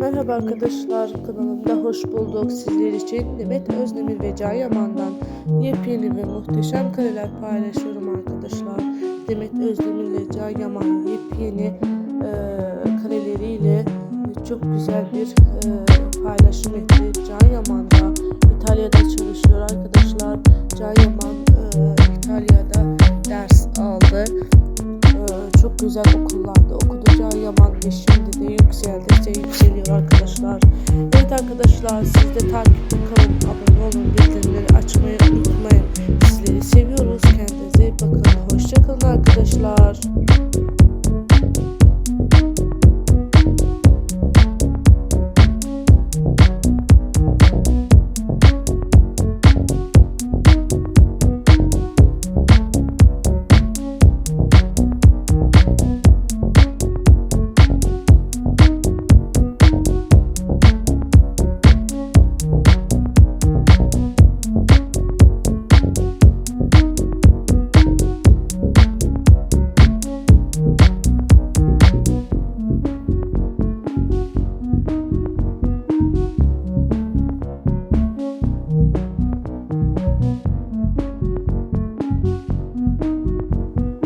Merhaba arkadaşlar kanalımda hoş bulduk. Sizler için Demet Özdemir ve Can Yaman'dan yepyeni ve muhteşem kareler paylaşıyorum arkadaşlar. Demet Özdemir ve Can Yaman yepyeni e, kareleriyle çok güzel bir e, paylaşım etti. Can Yaman güzel okullarda okutacağı yaman ve şimdi de yükseldikçe yükseliyor arkadaşlar. Evet arkadaşlar siz de takipte kalın, abone olun, bildirimleri açmayı unutmayın. Sizleri seviyoruz, kendinize iyi bakın. Hoşçakalın arkadaşlar.